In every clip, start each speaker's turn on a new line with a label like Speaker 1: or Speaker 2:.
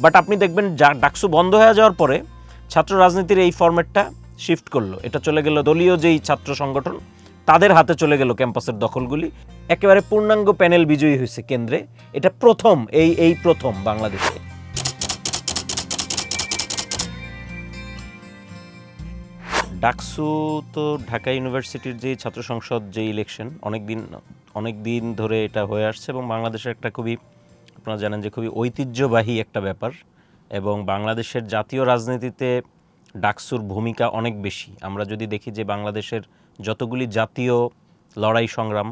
Speaker 1: But আপনি দেখবেন যা- ডাকসু বন্ধ হয়ে যাওয়ার পরে ছাত্র রাজনীতির এই ফরম্যাটটা শিফট করল। এটা চলে গেল দলীয় যেই ছাত্র সংগঠন, তাদের হাতে চলে গেল ক্যাম্পাসের দখলগুলি। একেবারে পূর্ণাঙ্গ প্যানেল বিজয়ী হয়েছে কেন্দ্রে। এটা প্রথম, এই এই প্রথম বাংলাদেশে। ডাকসু তো ঢাকা ইউনিভার্সিটির যে ছাত্র সংসদ যে ইলেকশন অনেক দিন অনেক দিন ধরে এটা হয়ে আসছে এবং বাংলাদেশের একটা খুবই আপনারা জানেন যে খুবই ঐতিহ্যবাহী একটা ব্যাপার এবং বাংলাদেশের জাতীয় রাজনীতিতে ডাকসুর ভূমিকা অনেক বেশি। আমরা যদি দেখি যে বাংলাদেশের যতগুলি জাতীয় লড়াই সংগ্রাম,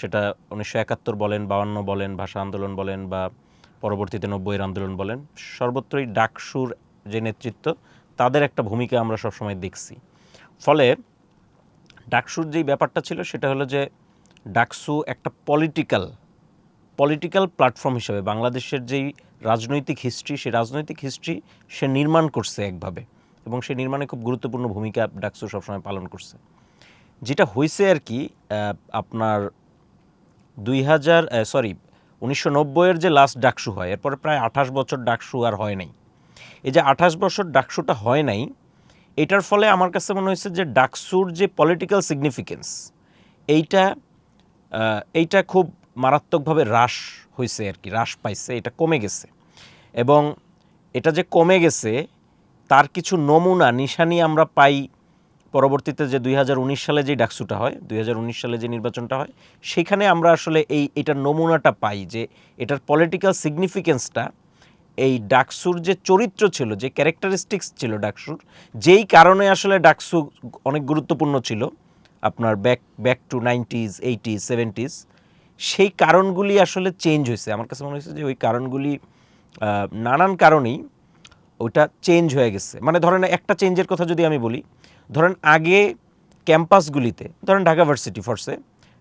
Speaker 1: সেটা উনিশশো একাত্তর বলেন, বাউান্ন বলেন, ভাষা আন্দোলন বলেন বা পরবর্তীতে নব্বইয়ের আন্দোলন বলেন, সর্বত্রই ডাকসুর যে নেতৃত্ব, তাদের একটা ভূমিকা আমরা সবসময় দেখছি। ফলে ডাকসুর যেই ব্যাপারটা ছিল, সেটা হলো যে ডাকসু একটা পলিটিক্যাল পলিটিক্যাল প্ল্যাটফর্ম হিসেবে, বাংলাদেশের যেই রাজনৈতিক হিস্ট্রি সেই রাজনৈতিক হিস্ট্রি সে নির্মাণ করছে একভাবে এবং সে নির্মাণে খুব গুরুত্বপূর্ণ ভূমিকা ডাকসু সবসময় পালন করছে। যেটা হয়েছে আর কি আপনার দুই হাজার সরি উনিশশো নব্বইয়ের যে লাস্ট ডাকসু হয়, এরপরে প্রায় আঠাশ বছর ডাকসু আর হয় নাই। এই যে আঠাশ বছর ডাকসুটা হয় নাই, এটার ফলে আমার কাছে মনে হয়েছে যে ডাকসুর যে পলিটিক্যাল সিগনিফিকেন্স এইটা এইটা খুব মারাত্মকভাবে হ্রাস হয়েছে আর কি, হ্রাস পাইছে, এটা কমে গেছে। এবং এটা যে কমে গেছে, তার কিছু নমুনা, নিশানি আমরা পাই পরবর্তীতে যে দুই হাজার উনিশ সালে যে ডাকসুটা হয়, দুই হাজার উনিশ সালে যে নির্বাচনটা হয়, সেখানে আমরা আসলে এই, এটার নমুনাটা পাই যে এটার পলিটিক্যাল সিগনিফিকেন্সটা এই ডাকসুর যে চরিত্র ছিল, যে ক্যারেক্টারিস্টিক্স ছিল ডাকসুর, যেই কারণে আসলে ডাকসু অনেক গুরুত্বপূর্ণ ছিল, আপনার back back to nineties eighties seventies সেই কারণগুলি আসলে চেঞ্জ হয়েছে। আমার কাছে মনে হয়েছে যে ওই কারণগুলি নানান কারণেই ওইটা চেঞ্জ হয়ে গেছে। মানে ধরেন একটা চেঞ্জের কথা যদি আমি বলি, ধরেন আগে ক্যাম্পাসগুলিতে ধরেন ঢাকা ভার্সিটি ফর্সে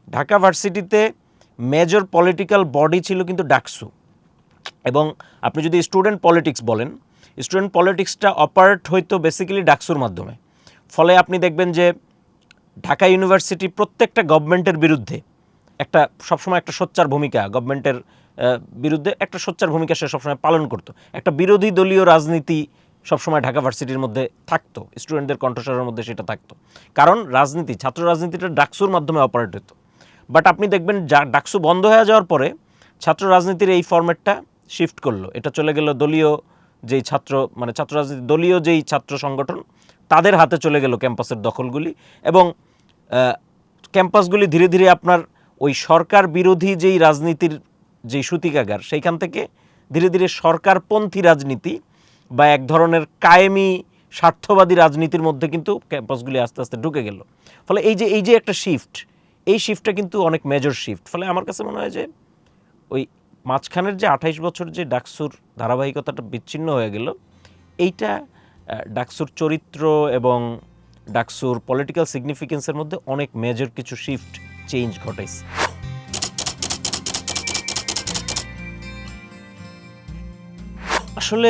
Speaker 1: ঢাকা ভার্সিটিতে মেজর পলিটিক্যাল বডি ছিল কিন্তু ডাকসু। এবং আপনি যদি স্টুডেন্ট পলিটিক্স বলেন স্টুডেন্ট পলিটিক্সটা অপারেট হইতো বেসিক্যালি ডাকসুর মাধ্যমে। ফলে আপনি দেখবেন যে ঢাকা ইউনিভার্সিটি প্রত্যেকটা গভর্নমেন্টের বিরুদ্ধে একটা সবসময় একটা সোচ্চার ভূমিকা গভর্নমেন্টের বিরুদ্ধে একটা সোচ্চার ভূমিকা সে সবসময় পালন করতো। একটা বিরোধী দলীয় রাজনীতি সবসময় ঢাকা ভার্সিটির মধ্যে থাকতো স্টুডেন্টদের কণ্ঠস্বরের মধ্যে সেটা থাকতো। কারণ রাজনীতি, ছাত্র রাজনীতিটা ডাকসুর মাধ্যমে অপারেট হতো। বাট আপনি দেখবেন যা, ডাকসু বন্ধ হয়ে যাওয়ার পরে ছাত্র রাজনীতির এই ফরম্যাটটা শিফট করল। এটা চলে গেল দলীয় যেই ছাত্র মানে ছাত্র রাজনীতি, দলীয় যেই ছাত্র সংগঠন, তাদের হাতে চলে গেল ক্যাম্পাসের দখলগুলি এবং ক্যাম্পাসগুলি ধীরে ধীরে আপনার ওই সরকার বিরোধী যেই রাজনীতির যেই সূতিকাগার, সেইখান থেকে ধীরে ধীরে সরকারপন্থী রাজনীতি বা এক ধরনের কায়েমি স্বার্থবাদী রাজনীতির মধ্যে কিন্তু ক্যাম্পাসগুলি আস্তে আস্তে ঢুকে গেল। ফলে এই যে এই যে একটা শিফট এই শিফটটা কিন্তু অনেক মেজর শিফট ফলে আমার কাছে মনে হয় যে, ওই মাঝখানের যে আঠাইশ বছর যে ডাকসুর ধারাবাহিকতাটা বিচ্ছিন্ন হয়ে গেল, এইটা ডাকসুর চরিত্র এবং ডাকসুর পলিটিক্যাল সিগনিফিকেন্সের মধ্যে অনেক মেজর কিছু শিফট চেঞ্জ ঘটাইছে। আসলে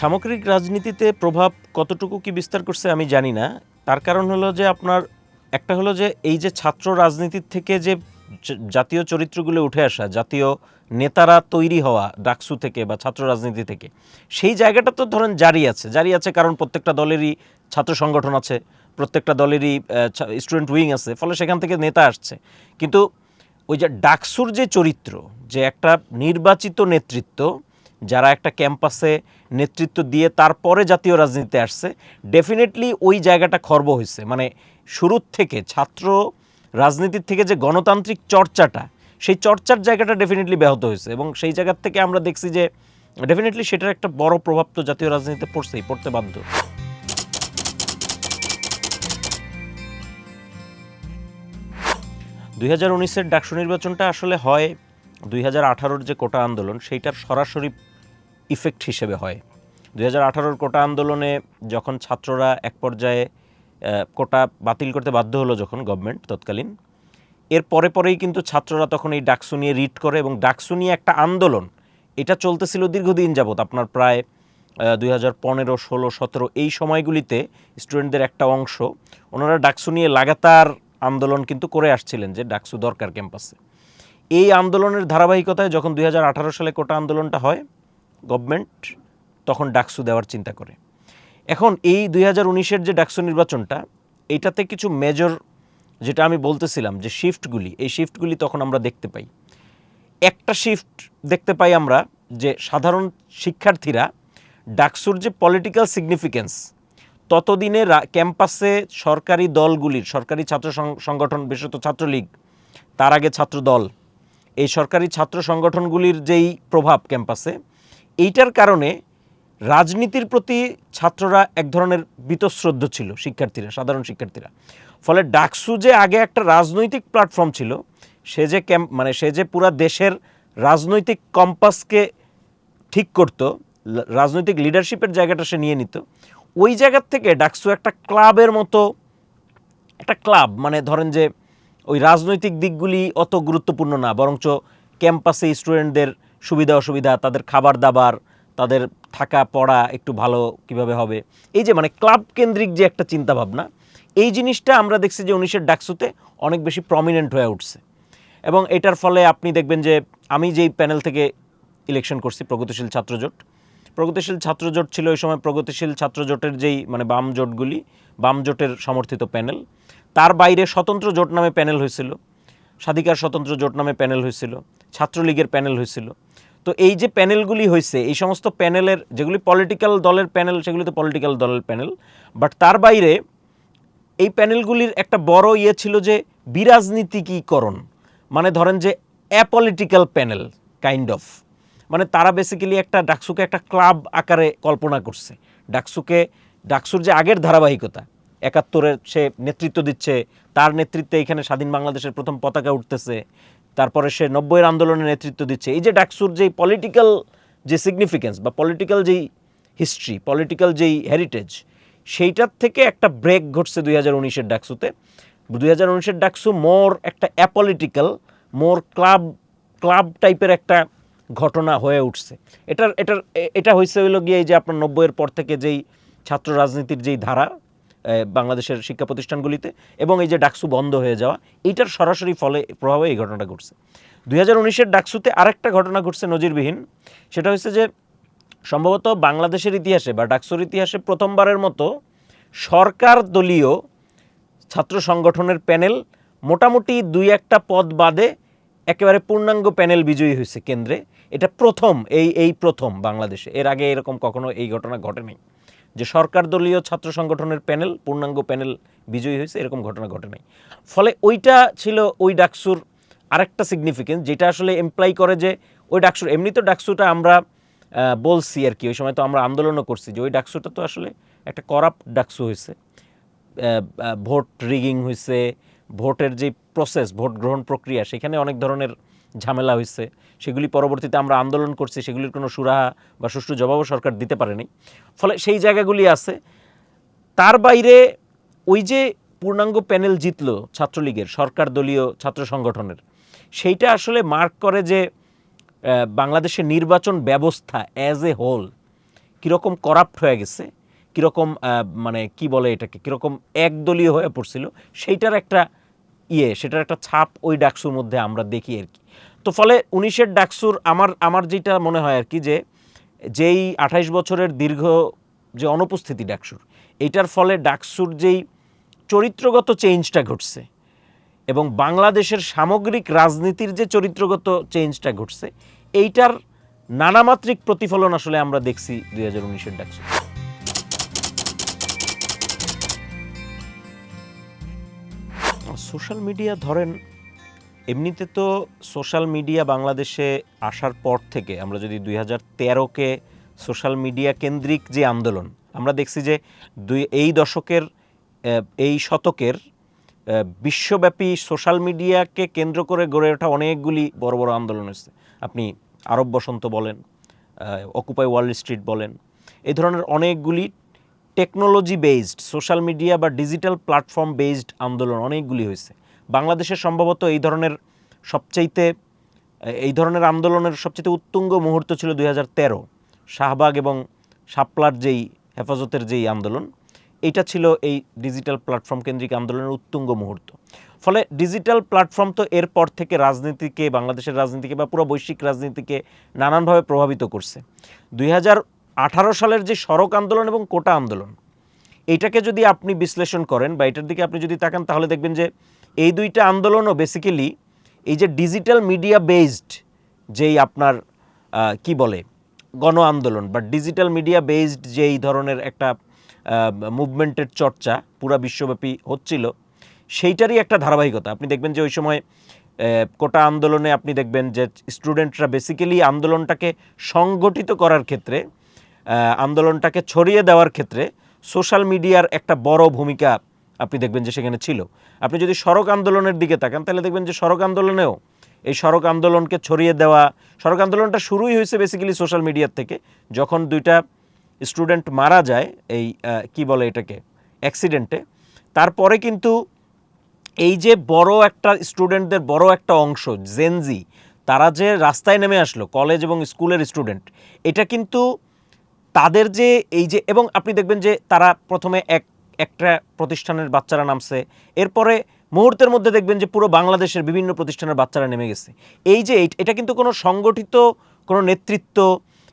Speaker 1: সামগ্রিক রাজনীতিতে প্রভাব কতটুকু কি বিস্তার করছে আমি জানি না। তার কারণ হলো যে আপনার, একটা হলো যে এই যে ছাত্র রাজনীতির থেকে যে জাতীয় চরিত্রগুলো উঠে আসা, জাতীয় নেতারা তৈরি হওয়া ডাকসু থেকে বা ছাত্র রাজনীতি থেকে, সেই জায়গাটা তো ধরেন জারি আছে। জারি আছে কারণ প্রত্যেকটা দলেরই ছাত্র সংগঠন আছে প্রত্যেকটা দলেরই স্টুডেন্ট উইং আছে, ফলে সেখান থেকে নেতা আসছে। কিন্তু ওই যে ডাকসুর যে চরিত্র, যে একটা নির্বাচিত নেতৃত্ব, যারা একটা ক্যাম্পাসে নেতৃত্ব দিয়ে তারপরে জাতীয় রাজনীতিতে আসছে ডেফিনেটলি ওই জায়গাটা খর্ব হয়েছে। মানে শুরুর থেকে ছাত্র রাজনীতির থেকে যে গণতান্ত্রিক চর্চাটা, সেই চর্চার জায়গাটা ডেফিনেটলি ব্যাহত হয়েছে। এবং সেই জায়গার থেকে আমরা দেখছি যে ডেফিনেটলি সেটার একটা বড় প্রভাব তো জাতীয় রাজনীতিতে পড়ছেই, পড়তে বাধ্য। দুই হাজার উনিশের ডাকসু নির্বাচনটা আসলে হয় দুই হাজার আঠারোর যে কোটা আন্দোলন, সেইটার সরাসরি ইফেক্ট হিসেবে হয়। দুই হাজার আঠারোর কোটা আন্দোলনে যখন ছাত্ররা এক পর্যায়ে কোটা বাতিল করতে বাধ্য হলো যখন গভর্নমেন্ট তৎকালীন, এর পরে পরেই কিন্তু ছাত্ররা তখন এই ডাকসু নিয়ে রিট করে এবং ডাকসু নিয়ে একটা আন্দোলন, এটা চলতেছিল দীর্ঘদিন যাবৎ। আপনার প্রায় দুই হাজার পনেরো, ষোলো, সতেরো এই সময়গুলিতে স্টুডেন্টদের একটা অংশ, ওনারা ডাকসু নিয়ে লাগাতার আন্দোলন কিন্তু করে আসছিলেন যে ডাকসু দরকার ক্যাম্পাসে। এই আন্দোলনের ধারাবাহিকতায় যখন দুই হাজার আঠারো সালে কোটা আন্দোলনটা হয়, গভর্নমেন্ট তখন ডাকসু দেওয়ার চিন্তা করে। এখন এই দুই হাজার উনিশের যে ডাকসু নির্বাচনটা, এইটাতে কিছু মেজর যেটা আমি বলতেছিলাম যে শিফটগুলি এই শিফটগুলি তখন আমরা দেখতে পাই। একটা শিফট দেখতে পাই আমরা যে সাধারণ শিক্ষার্থীরা ডাকসুর যে পলিটিক্যাল সিগনিফিকেন্স ততদিনে ক্যাম্পাসে সরকারি দলগুলির, সরকারি ছাত্র সংগঠন, বিশেষত ছাত্রলীগ, তার আগে ছাত্র দল এই সরকারি ছাত্র সংগঠনগুলির যেই প্রভাব ক্যাম্পাসে, এইটার কারণে রাজনীতির প্রতি ছাত্ররা এক ধরনের বীতশ্রদ্ধ ছিল, শিক্ষার্থীরা, সাধারণ শিক্ষার্থীরা। ফলে ডাকসু যে আগে একটা রাজনৈতিক প্ল্যাটফর্ম ছিল, সে যে ক্যাম্প মানে সে যে পুরা দেশের রাজনৈতিক কম্পাসকে ঠিক করত রাজনৈতিক লিডারশিপের জায়গাটা সে নিয়ে নিত ওই জায়গার থেকে ডাকসু একটা ক্লাবের মতো, একটা ক্লাব মানে ধরেন যে ওই রাজনৈতিক দিকগুলি অত গুরুত্বপূর্ণ না, বরঞ্চ ক্যাম্পাসে স্টুডেন্টদের সুবিধা অসুবিধা, তাদের খাবার দাবার, তাদের থাকা পড়া একটু ভালো কীভাবে হবে। এই যে মানে ক্লাব কেন্দ্রিক যে একটা চিন্তা ভাবনা এই জিনিসটা আমরা দেখছি যে উনিশের ডাকসুতে অনেক বেশি প্রমিনেন্ট হয়ে উঠছে। এবং এটার ফলে আপনি দেখবেন যে আমি যেই প্যানেল থেকে ইলেকশন করছি, প্রগতিশীল ছাত্রজোট প্রগতিশীল ছাত্রজোট ছিল ওই সময় প্রগতিশীল ছাত্রজোটের যেই মানে বাম জোটগুলি, বাম জোটের সমর্থিত প্যানেল। তার বাইরে স্বতন্ত্র জোট নামে প্যানেল হয়েছিল। স্বাধিকার স্বতন্ত্র জোট নামে প্যানেল হয়েছিল। ছাত্রলীগের প্যানেল হয়েছিল। তো এই যে প্যানেলগুলি হয়েছে, এই সমস্ত প্যানেলের, যেগুলি পলিটিক্যাল দলের প্যানেল, সেগুলি তো পলিটিক্যাল দলের প্যানেল। বাট তার বাইরে এই প্যানেলগুলির একটা বড় ইয়ে ছিল যে বিরাজনীতিকীকরণ। মানে ধরেন যে অ্যাপলিটিক্যাল প্যানেল কাইন্ড অফ মানে তারা বেসিক্যালি একটা ডাকসুকে একটা ক্লাব আকারে কল্পনা করছে। ডাকসুকে, ডাকসুর যে আগের ধারাবাহিকতা, একাত্তরের সে নেতৃত্ব দিচ্ছে, তার নেতৃত্বে এখানে স্বাধীন বাংলাদেশের প্রথম পতাকা উঠতেছে, তারপরে সে নব্বইয়ের আন্দোলনে নেতৃত্ব দিচ্ছে। এই যে ডাকসুর যেই পলিটিক্যাল যে সিগনিফিকেন্স বা পলিটিক্যাল যেই হিস্ট্রি পলিটিক্যাল যেই হেরিটেজ সেইটার থেকে একটা ব্রেক ঘটছে দুই হাজার উনিশের ডাকসুতে। দুই হাজার উনিশের ডাকসু মোর একটা অ্যাপলিটিক্যাল মোর ক্লাব ক্লাব টাইপের একটা ঘটনা হয়ে উঠছে। এটার এটার এটা হয়েছে হইল গিয়ে এই যে আপনার নব্বইয়ের পর থেকে যেই ছাত্র রাজনীতির যেই ধারা বাংলাদেশের শিক্ষা প্রতিষ্ঠানগুলিতে এবং এই যে ডাকসু বন্ধ হয়ে যাওয়া, এইটার সরাসরি ফলে প্রভাবে এই ঘটনাটা ঘটছে। দুই হাজার উনিশের ডাকসুতে আরেকটা ঘটনা ঘটছে নজিরবিহীন। সেটা হচ্ছে যে সম্ভবত বাংলাদেশের ইতিহাসে বা ডাকসুর ইতিহাসে প্রথমবারের মতো সরকার দলীয় ছাত্র সংগঠনের প্যানেল মোটামুটি দুই একটা পদ বাদে একেবারে পূর্ণাঙ্গ প্যানেল বিজয়ী হয়েছে কেন্দ্রে। এটা প্রথম, এই এই প্রথম বাংলাদেশে। এর আগে এরকম কখনো এই ঘটনা ঘটেনি। যে সরকার দলীয় ছাত্র সংগঠনের প্যানেল, পূর্ণাঙ্গ প্যানেল বিজয়ী হয়েছে, এরকম ঘটনা ঘটে নাই ফলে ওইটা ছিল ওই ডাকসুর আরেকটা সিগনিফিকেন্স যেটা আসলে এমপ্লাই করে যে ওই ডাকসুর, এমনি তো ডাকসুটা আমরা বলছি আর কি, ওই সময় তো আমরা আন্দোলনও করছি যে ওই ডাকসুটা তো আসলে একটা করাপ্ট ডাকসু হয়েছে। ভোট রিগিং হয়েছে, ভোটের যে প্রসেস ভোট গ্রহণ প্রক্রিয়া, সেখানে অনেক ধরনের ঝামেলা হয়েছে, সেগুলি পরবর্তীতে আমরা আন্দোলন করছি, সেগুলির কোনো সুরাহা বা সুষ্ঠু জবাবও সরকার দিতে পারেনি। ফলে সেই জায়গাগুলি আছে। তার বাইরে ওই যে পূর্ণাঙ্গ প্যানেল জিতলো ছাত্রলীগের, সরকার দলীয় ছাত্র সংগঠনের, সেইটা আসলে মার্ক করে যে বাংলাদেশের নির্বাচন ব্যবস্থা অ্যাজ এ হোল কীরকম করাপ্ট হয়ে গেছে, কীরকম মানে কি বলে এটাকে, কীরকম একদলীয় হয়ে পড়ছিল, সেইটার একটা ইয়ে সেটার একটা ছাপ ওই ডাকসুর মধ্যে আমরা দেখি আর কি। তো ফলে উনিশের ডাকসুর আমার আমার যেটা মনে হয় আর কি যে, যেই আঠাইশ বছরের দীর্ঘ যে অনুপস্থিতি ডাকসুর এইটার ফলে ডাকসুর যেই চরিত্রগত চেঞ্জটা ঘটছে এবং বাংলাদেশের সামগ্রিক রাজনীতির যে চরিত্রগত চেঞ্জটা ঘটছে, এইটার নানামাত্রিক প্রতিফলন আসলে আমরা দেখছি দুই হাজার উনিশের ডাকসু সোশ্যাল মিডিয়া ধরেন, এমনিতে তো সোশ্যাল মিডিয়া বাংলাদেশে আসার পর থেকে আমরা যদি দুই হাজার তেরোকে সোশ্যাল মিডিয়া কেন্দ্রিক যে আন্দোলন, আমরা দেখছি যে দুই, এই দশকের এই শতকের বিশ্বব্যাপী সোশ্যাল মিডিয়াকে কেন্দ্র করে গড়ে ওঠা অনেকগুলি বড় বড় আন্দোলন হয়েছে। আপনি আরব বসন্ত বলেন অকুপাই ওয়ার্ল্ড স্ট্রিট বলেন এই ধরনের অনেকগুলি টেকনোলজি বেসড সোশ্যাল মিডিয়া বা ডিজিটাল প্ল্যাটফর্ম বেসড আন্দোলন অনেকগুলি হয়েছে। বাংলাদেশে সম্ভবত এই ধরনের সবচাইতে, এই ধরনের আন্দোলনের সবচেয়ে উত্তুঙ্গ মুহূর্ত ছিল দুই হাজার তেরো, শাহবাগ এবং শাপলার যেই হেফাজতের যেই আন্দোলন এইটা ছিল এই ডিজিটাল প্ল্যাটফর্ম কেন্দ্রিক আন্দোলনের উত্তুঙ্গ মুহূর্ত। ফলে ডিজিটাল প্ল্যাটফর্ম তো এরপর থেকে রাজনীতিকে, বাংলাদেশের রাজনীতিকে বা পুরো বৈশ্বিক রাজনীতিকে নানানভাবে প্রভাবিত করছে। দুই হাজার আঠারো সালের যে সড়ক আন্দোলন এবং কোটা আন্দোলন এইটাকে যদি আপনি বিশ্লেষণ করেন বা এটার দিকে আপনি যদি তাকান, তাহলে দেখবেন যে এই দুইটা আন্দোলনও বেসিক্যালি এই যে ডিজিটাল মিডিয়া বেসড যেই আপনার কি বলে, গণ আন্দোলন বা ডিজিটাল মিডিয়া বেসড যেই ধরনের একটা মুভমেন্টের চর্চা পুরা বিশ্বব্যাপী হচ্ছিল, সেইটারই একটা ধারাবাহিকতা। আপনি দেখবেন যে ওই সময় কোটা আন্দোলনে আপনি দেখবেন যে স্টুডেন্টরা বেসিক্যালি আন্দোলনটাকে সংগঠিত করার ক্ষেত্রে আন্দোলনটাকে ছড়িয়ে দেওয়ার ক্ষেত্রে সোশ্যাল মিডিয়ার একটা বড় ভূমিকা আপনি দেখবেন যে সেখানে ছিল। আপনি যদি সড়ক আন্দোলনের দিকে তাকান, তাহলে দেখবেন যে সড়ক আন্দোলনেও এই সড়ক আন্দোলনকে ছড়িয়ে দেওয়া, সড়ক আন্দোলনটা শুরুই হয়েছে বেসিক্যালি সোশ্যাল মিডিয়ার থেকে। যখন দুইটা স্টুডেন্ট মারা যায় এই কি বলে এটাকে অ্যাক্সিডেন্টে তারপরে কিন্তু এই যে বড় একটা স্টুডেন্টদের বড় একটা অংশ জেনজি তারা যে রাস্তায় নেমে আসলো কলেজ এবং স্কুলের স্টুডেন্ট এটা কিন্তু তাদের যে এই যে, এবং আপনি দেখবেন যে তারা প্রথমে এক, একটা প্রতিষ্ঠানের বাচ্চারা নামছে, এরপরে মুহূর্তের মধ্যে দেখবেন যে পুরো বাংলাদেশের বিভিন্ন প্রতিষ্ঠানের বাচ্চারা নেমে গেছে। এই যে এটা কিন্তু কোনো সংগঠিত, কোনো নেতৃত্ব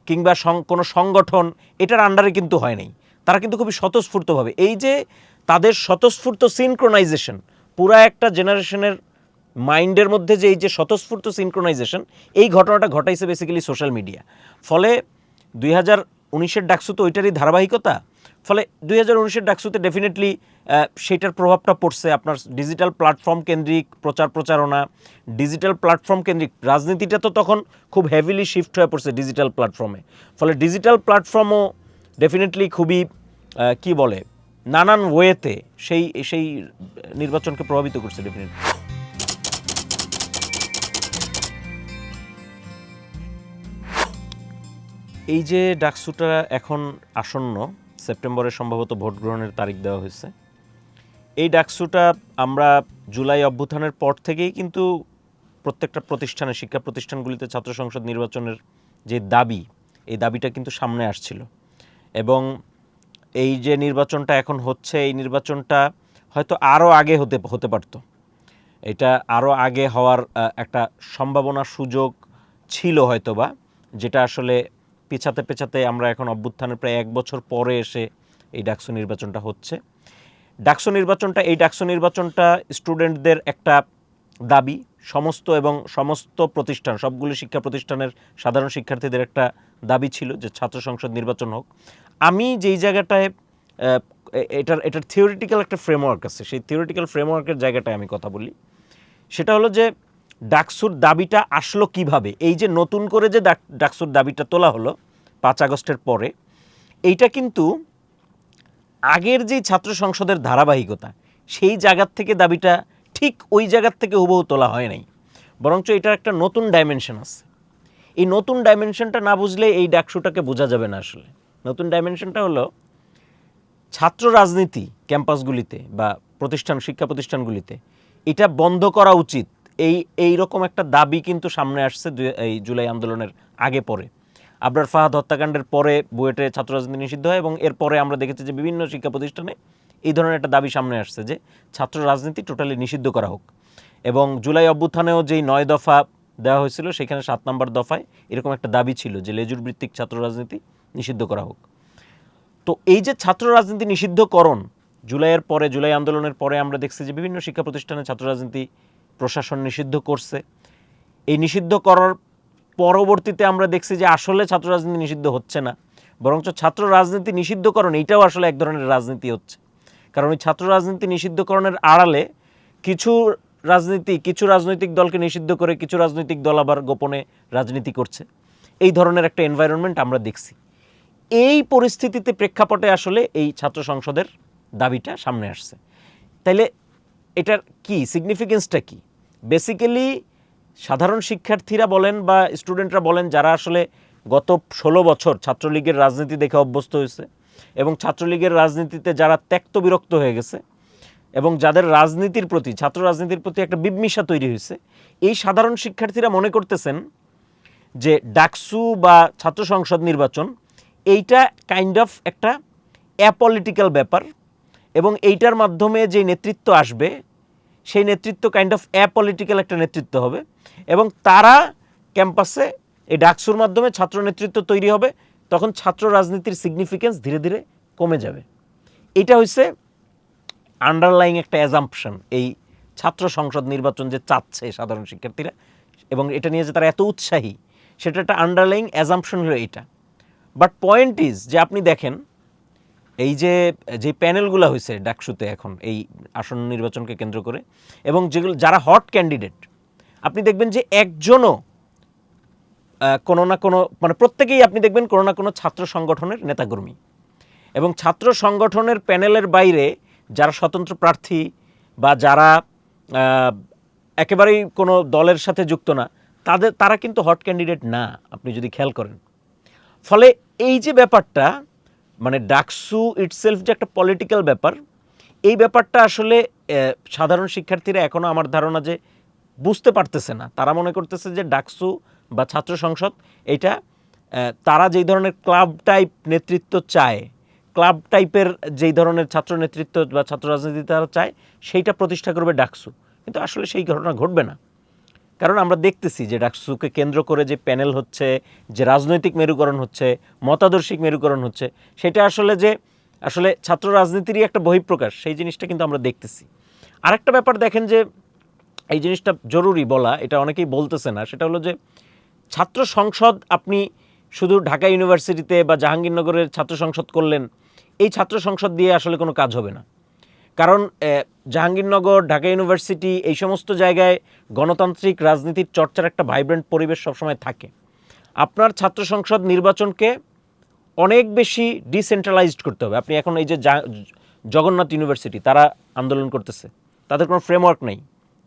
Speaker 1: কিংবা কোনো সংগঠন এটার আন্ডারে কিন্তু হয় নাই। তারা কিন্তু খুবই স্বতঃস্ফূর্তভাবে। এই যে তাদের স্বতঃস্ফূর্ত সিনক্রোনাইজেশন পুরা একটা জেনারেশনের মাইন্ডের মধ্যে যে এই যে স্বতঃস্ফূর্ত সিনক্রোনাইজেশন এই ঘটনাটা ঘটাইছে বেসিক্যালি সোশ্যাল মিডিয়া ফলে দুই হাজার উনিশের ডাকসু তো ওইটারই ধারাবাহিকতা? ফলে দুই হাজার উনিশের ডাকসুতে ডেফিনেটলি সেটার প্রভাবটা পড়ছে আপনার ডিজিটাল প্ল্যাটফর্ম কেন্দ্রিক প্রচার প্রচারণা ডিজিটাল প্ল্যাটফর্ম কেন্দ্রিক রাজনীতিটা তো তখন খুব হেভিলি শিফট হয়ে পড়ছে ডিজিটাল প্ল্যাটফর্মে ফলে ডিজিটাল প্ল্যাটফর্মও ডেফিনেটলি খুবই কি বলে, নানান ওয়েতে সেই সেই নির্বাচনকে প্রভাবিত করছে ডেফিনেটলি এই যে ডাকসুটা এখন আসন্ন, সেপ্টেম্বরে সম্ভবত ভোট গ্রহণের তারিখ দেওয়া হয়েছে, এই ডাকসুটা আমরা জুলাই অভ্যুত্থানের পর থেকেই কিন্তু প্রত্যেকটা প্রতিষ্ঠানে শিক্ষা প্রতিষ্ঠানগুলিতে ছাত্র সংসদ নির্বাচনের যে দাবি, এই দাবিটা কিন্তু সামনে আসছিল। এবং এই যে নির্বাচনটা এখন হচ্ছে, এই নির্বাচনটা হয়তো আরও আগে হতে হতে পারতো। এটা আরও আগে হওয়ার একটা সম্ভাবনা সুযোগ ছিল হয়তোবা, যেটা আসলে পেছাতে পেছাতে আমরা এখন অভ্যুত্থানের প্রায় এক বছর পরে এসে এই ডাকসু নির্বাচনটা হচ্ছে। ডাকসু নির্বাচনটা, এই ডাকসু নির্বাচনটা স্টুডেন্টদের একটা দাবি, সমস্ত এবং সমস্ত প্রতিষ্ঠান, সবগুলি শিক্ষা প্রতিষ্ঠানের সাধারণ শিক্ষার্থীদের একটা দাবি ছিল যে ছাত্র সংসদ নির্বাচন হোক। আমি যেই জায়গাটায় এটার এটার থিওরিটিক্যাল একটা ফ্রেমওয়ার্ক আছে, সেই থিওরিটিক্যাল ফ্রেমওয়ার্কের জায়গাটায় আমি কথা বলি। সেটা হলো যে ডাকসুর দাবিটা আসলো কীভাবে? এই যে নতুন করে যে ডাক- ডাকসুর দাবিটা তোলা হলো পাঁচ আগস্টের পরে, এইটা কিন্তু আগের যেই ছাত্র সংসদের ধারাবাহিকতা, সেই জায়গার থেকে দাবিটা ঠিক ওই জায়গার থেকে হুবহু তোলা হয় নাই। বরঞ্চ এটার একটা নতুন ডাইমেনশন আছে। এই নতুন ডাইমেনশনটা না বুঝলে এই ডাকসুটাকে বোঝা যাবে না আসলে। নতুন ডাইমেনশনটা হলো ছাত্র রাজনীতি ক্যাম্পাসগুলিতে বা প্রতিষ্ঠান, শিক্ষা প্রতিষ্ঠানগুলিতে এটা বন্ধ করা উচিত। এই এই রকম একটা দাবি কিন্তু সামনে আসছে এই জুলাই আন্দোলনের আগে পরে। আবরার ফাহাদ হত্যাকাণ্ডের পরে বুয়েটে ছাত্র রাজনীতি নিষিদ্ধ হয় এবং এরপরে আমরা দেখেছি যে বিভিন্ন শিক্ষা প্রতিষ্ঠানে এই ধরনের একটা দাবি সামনে আসছে যে ছাত্র রাজনীতি টোটালি নিষিদ্ধ করা হোক। এবং জুলাই অভ্যুত্থানেও যেই নয় দফা দেওয়া হয়েছিল, সেখানে সাত নম্বর দফায় এরকম একটা দাবি ছিল যে লেজুর ভিত্তিক ছাত্র রাজনীতি নিষিদ্ধ করা হোক। তো এই যে ছাত্র রাজনীতি নিষিদ্ধকরণ, জুলাইয়ের পরে, জুলাই আন্দোলনের পরে আমরা দেখছি যে বিভিন্ন শিক্ষা প্রতিষ্ঠানে ছাত্র রাজনীতি প্রশাসন নিষিদ্ধ করছে। এই নিষিদ্ধ করার পরবর্তীতে আমরা দেখছি যে আসলে ছাত্র রাজনীতি নিষিদ্ধ হচ্ছে না। বরঞ্চ ছাত্র রাজনীতি নিষিদ্ধকরণ এইটাও আসলে এক ধরনের রাজনীতি হচ্ছে। কারণ ওই ছাত্র রাজনীতি নিষিদ্ধকরণের আড়ালে কিছু রাজনীতি, কিছু রাজনৈতিক দলকে নিষিদ্ধ করে কিছু রাজনৈতিক দল আবার গোপনে রাজনীতি করছে। এই ধরনের একটা এনভায়রনমেন্ট আমরা দেখছি। এই পরিস্থিতিতে প্রেক্ষাপটে আসলে এই ছাত্র সংসদের দাবিটা সামনে আসছে। তাইলে এটার কি সিগনিফিকেন্সটা কি? বেসিক্যালি সাধারণ শিক্ষার্থীরা বলেন বা স্টুডেন্টরা বলেন যারা আসলে গত ষোলো বছর ছাত্রলীগের রাজনীতি দেখে অভ্যস্ত হয়েছে এবং ছাত্রলীগের রাজনীতিতে যারা ত্যক্ত বিরক্ত হয়ে গেছে এবং যাদের রাজনীতির প্রতি, ছাত্র রাজনীতির প্রতি একটা বিম্মিষা তৈরি হয়েছে, এই সাধারণ শিক্ষার্থীরা মনে করতেছেন যে ডাকসু বা ছাত্র সংসদ নির্বাচন, এইটা কাইন্ড অফ একটা অ্যাপলিটিক্যাল ব্যাপার এবং এইটার মাধ্যমে যে নেতৃত্ব আসবে সেই নেতৃত্ব কাইন্ড অফ অ্যাপলিটিক্যাল একটা নেতৃত্ব হবে এবং তারা ক্যাম্পাসে এই ডাকসুর মাধ্যমে ছাত্র নেতৃত্ব তৈরি হবে, তখন ছাত্র রাজনীতির সিগনিফিকেন্স ধীরে ধীরে কমে যাবে। এটা হচ্ছে আন্ডারলাইং একটা অ্যাজাম্পশন এই ছাত্র সংসদ নির্বাচন যে চাচ্ছে সাধারণ শিক্ষার্থীরা এবং এটা নিয়ে যে তারা এত উৎসাহী, সেটা একটা আন্ডারলাইং অ্যাজাম্পশন হলো এটা। বাট পয়েন্ট ইজ যে আপনি দেখেন এই যে যে প্যানেলগুলো হয়েছে ডাকসুতে এখন, এই আসন্ন নির্বাচনকে কেন্দ্র করে, এবং যেগুলো, যারা হট ক্যান্ডিডেট, আপনি দেখবেন যে একজনও কোনো না কোনো মানে প্রত্যেকেই আপনি দেখবেন কোনো না কোনো ছাত্র সংগঠনের নেতাকর্মী। এবং ছাত্র সংগঠনের প্যানেলের বাইরে যারা স্বতন্ত্র প্রার্থী বা যারা একেবারেই কোনো দলের সাথে যুক্ত না, তাদের, তারা কিন্তু হট ক্যান্ডিডেট না, আপনি যদি খেয়াল করেন। ফলে এই যে ব্যাপারটা মানে ডাকসু ইটসেলফ যে একটা পলিটিক্যাল ব্যাপার, এই ব্যাপারটা আসলে সাধারণ শিক্ষার্থীরা এখনও আমার ধারণা যে বুঝতে পারতেছে না। তারা মনে করতেছে যে ডাকসু বা ছাত্র সংসদ, এটা তারা যেই ধরনের ক্লাব টাইপ নেতৃত্ব চায়, ক্লাব টাইপের যেই ধরনের ছাত্র নেতৃত্ব বা ছাত্র রাজনীতি তারা চায়, সেইটা প্রতিষ্ঠা করবে ডাকসু। কিন্তু আসলে সেই ঘটনা ঘটবে না। কারণ আমরা দেখতেছি যে ডাকসুকে কেন্দ্র করে যে প্যানেল হচ্ছে, যে রাজনৈতিক মেরুকরণ হচ্ছে, মতাদর্শিক মেরুকরণ হচ্ছে, সেটা আসলে যে, আসলে ছাত্র রাজনীতিরই একটা বহিঃপ্রকাশ, সেই জিনিসটা কিন্তু আমরা দেখতেছি। আরেকটা ব্যাপার দেখেন যে, এই জিনিসটা জরুরি বলা, এটা অনেকেই বলতেছে না, সেটা হলো যে, ছাত্র সংসদ আপনি শুধু ঢাকা ইউনিভার্সিটিতে বা জাহাঙ্গীরনগরের ছাত্র সংসদ করলেন, এই ছাত্র সংসদ দিয়ে আসলে কোনো কাজ হবে না। কারণ জাহাঙ্গীরনগর, ঢাকা ইউনিভার্সিটি এই সমস্ত জায়গায় গণতান্ত্রিক রাজনীতির চর্চার একটা ভাইব্রেন্ট পরিবেশ সবসময় থাকে। আপনার ছাত্র সংসদ নির্বাচনকে অনেক বেশি ডিসেন্ট্রালাইজড করতে হবে। আপনি এখন এই যে জগন্নাথ ইউনিভার্সিটি, তারা আন্দোলন করতেছে। তাদের কোনো ফ্রেমওয়ার্ক নেই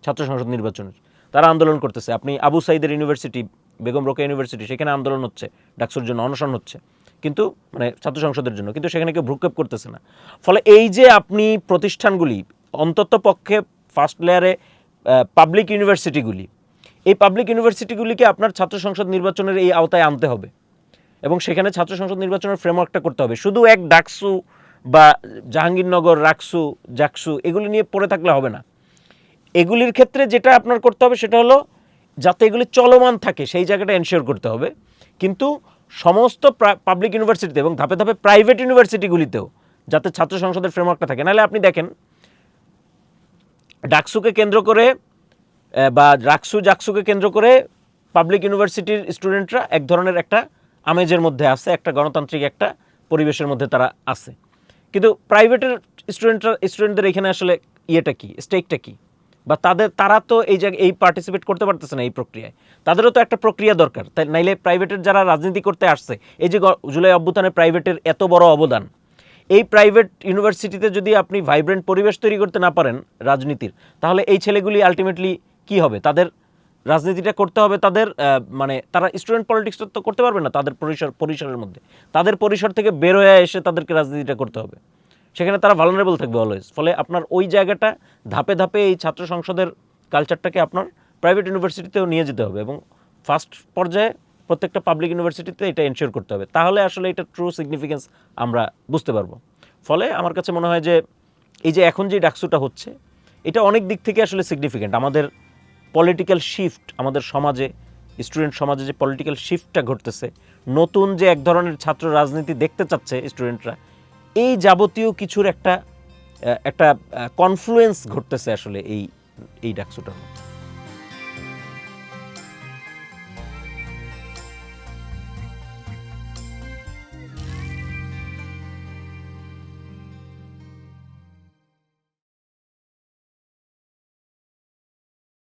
Speaker 1: ছাত্র সংসদ নির্বাচনের। তারা আন্দোলন করতেছে। আপনি আবু সাইদের ইউনিভার্সিটি, বেগম রোকেয়া ইউনিভার্সিটি, সেখানে আন্দোলন হচ্ছে, ডাকসুর জন্য অনশন হচ্ছে। কিন্তু মানে ছাত্র সংসদের জন্য, কিন্তু সেখানে কেউ ভ্রুক্ষেপ করতেছে না। ফলে এই যে আপনি প্রতিষ্ঠানগুলি, অন্তত পক্ষে ফার্স্ট লেয়ারে পাবলিক ইউনিভার্সিটিগুলি এই পাবলিক ইউনিভার্সিটিগুলিকে আপনার ছাত্র সংসদ নির্বাচনের এই আওতায় আনতে হবে। এবং সেখানে ছাত্র সংসদ নির্বাচনের ফ্রেমওয়ার্কটা করতে হবে। শুধু এক ডাকসু বা জাহাঙ্গীরনগর, রাকসু, জাকসু, এগুলি নিয়ে পড়ে থাকলে হবে না। এগুলির ক্ষেত্রে যেটা আপনার করতে হবে সেটা হলো, যাতে এগুলি চলমান থাকে, সেই জায়গাটা এনশিওর করতে হবে। কিন্তু সমস্ত পাবলিক ইউনিভার্সিটিতে এবং ধাপে ধাপে প্রাইভেট ইউনিভার্সিটিগুলিতেও যাতে ছাত্র সংসদের ফ্রেমওয়ার্কটা থাকে। নাহলে আপনি দেখেন, ডাকসুকে কেন্দ্র করে বা রাকসু জাকসুকে কেন্দ্র করে পাবলিক ইউনিভার্সিটির স্টুডেন্টরা এক ধরনের একটা আমেজের মধ্যে আছে, একটা গণতান্ত্রিক একটা পরিবেশের মধ্যে তারা আছে। কিন্তু প্রাইভেটের স্টুডেন্টরা স্টুডেন্টদের এখানে আসলে ইয়েটা কি স্টেকটা কি? বা তাদের, তারা তো এই জায়গায়, এই পার্টিসিপেট করতে পারতেছে না এই প্রক্রিয়ায়। তাদেরও তো একটা প্রক্রিয়া দরকার। তাই নাইলে প্রাইভেটের যারা রাজনীতি করতে আসছে, এই যে জুলাই অভ্যুত্থানে প্রাইভেটের এত বড় অবদান, এই প্রাইভেট ইউনিভার্সিটিতে যদি আপনি ভাইব্রেন্ট পরিবেশ তৈরি করতে না পারেন রাজনীতির, তাহলে এই ছেলেগুলি আলটিমেটলি কি হবে? তাদের রাজনীতিটা করতে হবে, তাদের মানে তারা স্টুডেন্ট পলিটিক্সটা তো করতে পারবে না তাদের পরিসর, পরিসরের মধ্যে। তাদের পরিসর থেকে বের হয়ে এসে তাদেরকে রাজনীতিটা করতে হবে। সেখানে তারা ভালনারেবল থাকবে অলওয়েজ ফলে আপনার ওই জায়গাটা ধাপে ধাপে এই ছাত্র সংসদের কালচারটাকে আপনার প্রাইভেট ইউনিভার্সিটিতেও নিয়ে যেতে হবে এবং ফার্স্ট পর্যায়ে প্রত্যেকটা পাবলিক ইউনিভার্সিটিতে এটা এনশিওর করতে হবে। তাহলে আসলে এটা ট্রু সিগনিফিকেন্স আমরা বুঝতে পারব। ফলে আমার কাছে মনে হয় যে এই যে এখন যে ডাকসুটা হচ্ছে, এটা অনেক দিক থেকে আসলে সিগনিফিকেন্ট আমাদের পলিটিক্যাল শিফট আমাদের সমাজে স্টুডেন্ট সমাজে যে পলিটিক্যাল শিফটটা ঘটতেছে, নতুন যে এক ধরনের ছাত্র রাজনীতি দেখতে চাচ্ছে স্টুডেন্টরা এই যাবতীয় কিছুর একটা একটা কনফ্লুয়েন্স ঘটতেছে আসলে এই এই ডাকসুটার মধ্যে